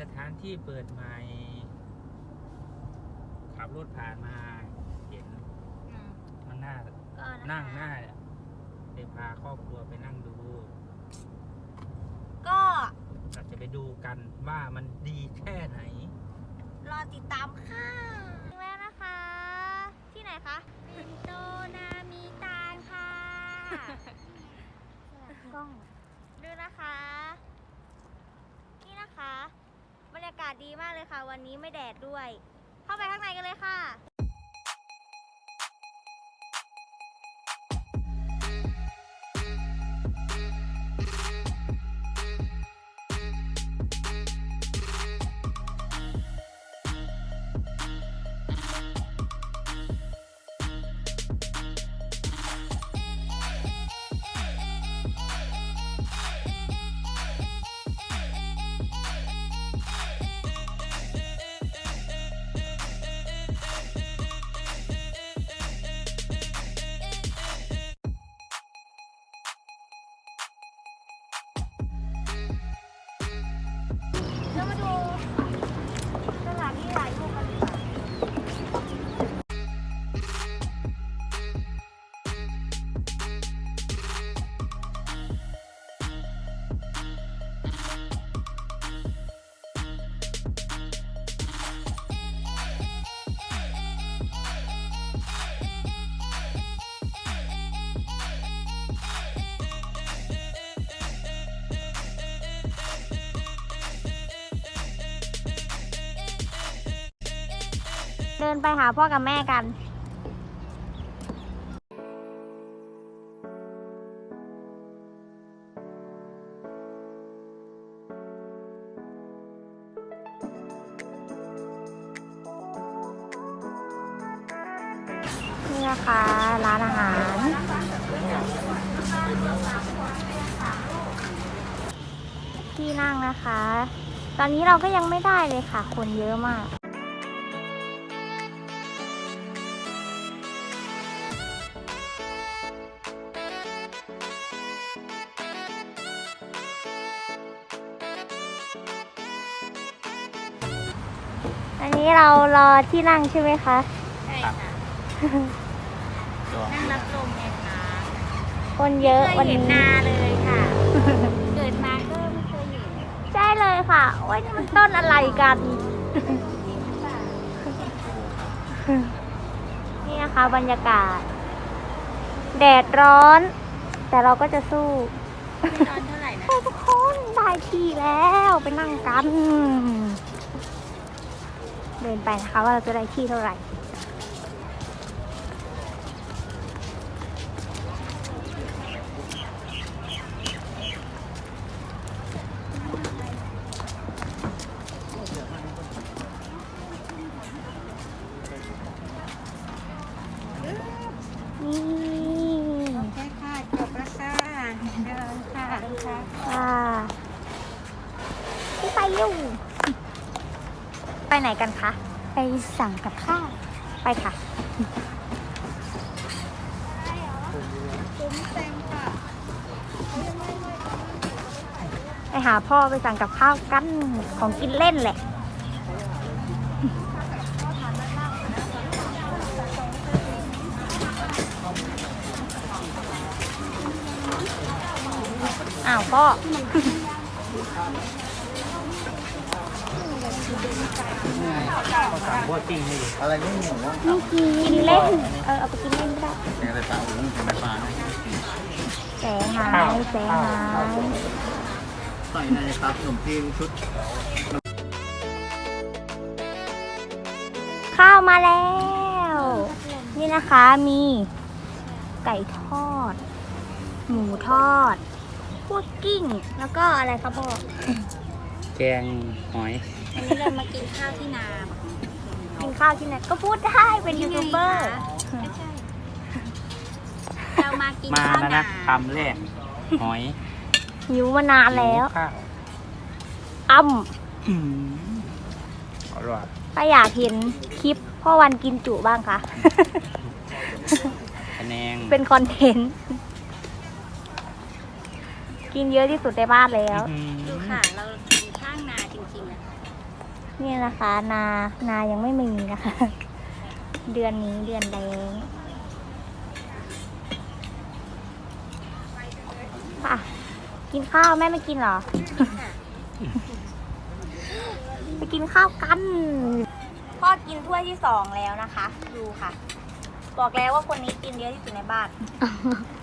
สถานที่เปิดใหม่ ขับรถผ่านมาเห็นอืมมันน่า ก็ะนั่งคะหน้าเดี๋ยวพาครอบครัวไปนั่งดู ก็เราจะไปดูกันว่ามันดีแค่ไหน รอติดตามค่ะถึงแล้วนะคะ ที่ไหนคะปินโตนามีตาลค่ะ กล้องดูนะคะ นี่นะคะ บรรยากาศดีมากเลย ค่ะ วันนี้ไม่แดดด้วย เข้าไปข้างในกันเลยค่ะ ดินไปหาพ่อกับแม่กันนี่นะคะร้านอาหาร ที่นั่งนะคะ ตอนนี้เราก็ยังไม่ได้เลยค่ะ คนเยอะมาก อันนี้เรารอที่นั่งใช่ไหมคะ ใช่ค่ะนั่งรับลมไงคะคนเยอะเคยวันเห็นนี้นาเลยค่ะ เกิดมาก็ไม่เคยเห็นใช่เลยค่ะ โอ้ยนี่มันต้นอะไรกัน นี่นะคะบรรยากาศ แดดร้อน แต่เราก็จะสู้ไม่ร้อนเท่าไหร่นะทุกคนได้ที่แล้วไปนั่งกัน เดินไปนะคะว่าเราจะได้ที่เท่าไหร่นี่ใช่ค่ะจบแล้วค่ะเดินค่ะเดินค่ะค่ะพี่ไปอยู่ ไปไหนกันคะ ไปสั่งกับข้าว ไปค่ะซุ้มเต็มค่ะไปหาพ่อไปสั่งกับข้าวกันของกินเล่นแหละอ้าวพ่อ ก็สั่งพวกจริงให้ดูอะไรไม่หมูว่านี่กินเล่น เออเอาไปกินเล่นก็ได้แกงไฟฟ้าอุ้งแกงไฟฟ้าแสงหายแสงหายใส่ในครับขนมจีนชุด ข้าวมาแล้ว นี่นะคะมีไก่ทอด หมูทอดพุดกิ้ง แล้วก็อะไรครับพ่อแกงหอย วันนี้เรามากินข้าวที่นากินข้าวที่ไหนก็พูดได้เป็นยูทูบเบอร์ไม่ใช่เรามากินมาข้าวแล้วนานะคำแรกหอยหิวมานานแล้ว หิข้าวอ้ำอืมอร่อยถ้าอยากเห็นคลิปพ่อวันกินจุบ้างคะคะแนงเป็นคอนเทนต์ กินเยอะที่สุดในบ้านแล้ว อื้อหือดูค่ะเรากินข้างนาจริงๆอะ นี่นะคะ นานายังไม่มีนะคะ เดือนนี้เดือนแรงค่ะกินข้าวแม่ไม่กินเหรอ ไปกินข้าวกันพ่อกินถ้วยที่สองแล้วนะคะ ดูค่ะ บอกแล้วว่าคนนี้กินเยอะที่สุดในบ้าน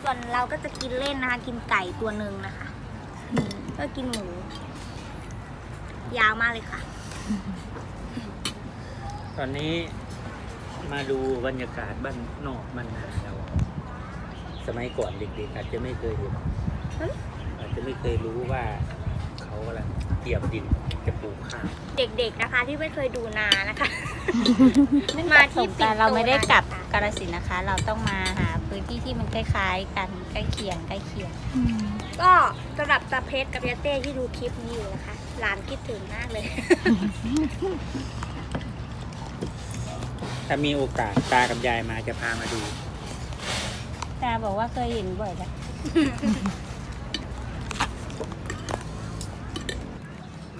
ส่วนเราก็จะกินเล่นนะคะ กินไก่ตัวหนึ่งนะคะก็กินหมู ยาวมากเลยค่ะ ตอนนี้มาดูบรรยากาศบ้านนอกบ้านนาเราสมัยก่อนเด็กๆอาจจะไม่เคยเห็นเฮ้ยอาจจะไม่เคยรู้ว่าเขากำลังเตรียมดินจะปลูกข้าวเด็กๆนะคะที่ไม่เคยดูนานะคะ มาที่ปิ่แต่นโตเราไม่ได้กลับนะคะกาฬสินธุ์นะคะ เราต้องมาหาพื้นที่ที่มันคล้ายๆ กันใกล้เคียงใกล้เคียง ก็สำหรับตาเพชรกับยาเต้ที่ดูคลิปนี้อยู่นะคะ หลานคิดถึงมากเลย ถ้ามีโอกาสตากับยายมาจะพามาดู ตาบอกว่าเคยเห็นบ่อยแล้ว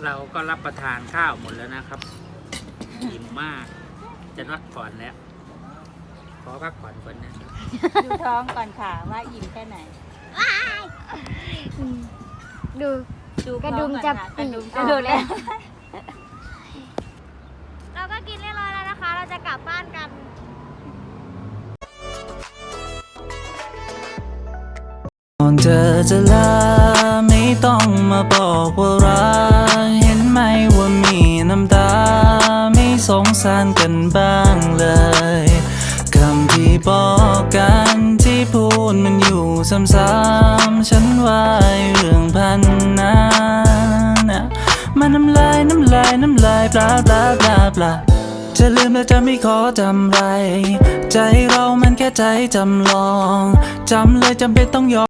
เราก็รับประทานข้าวหมดแล้วนะครับอิ่มมาก จะพักผ่อนแล้ว ขอพักผ่อนก่อนนะดูท้องก่อนค่ะว่าอิ่มแค่ไหน ดูดู กระดุมท้องจะก่อนค่ะปีกระดุมออกดูแล้วเราก็กินเรียบร้อยแล้วนะคะ เราจะกลับบ้านกันก่อนเธอจะลาไม่ต้องมาบอกว่ารักเห็นไหมว่ามีน้ำตา ไม่สงสารกันบ้างเลยคำที่บอกกันที่พูดมันอยู่ซ้ำๆฉันว่าไอ้เรื่องพันนั้นนะมั น้ำลายน้ำลายน้ำลายปลาปลาปลาปลาจะลืมแล้วจะไม่ขอจำไร ใจเรามันแค่ใจจำลองจำเลยจำเป็นต้องยอม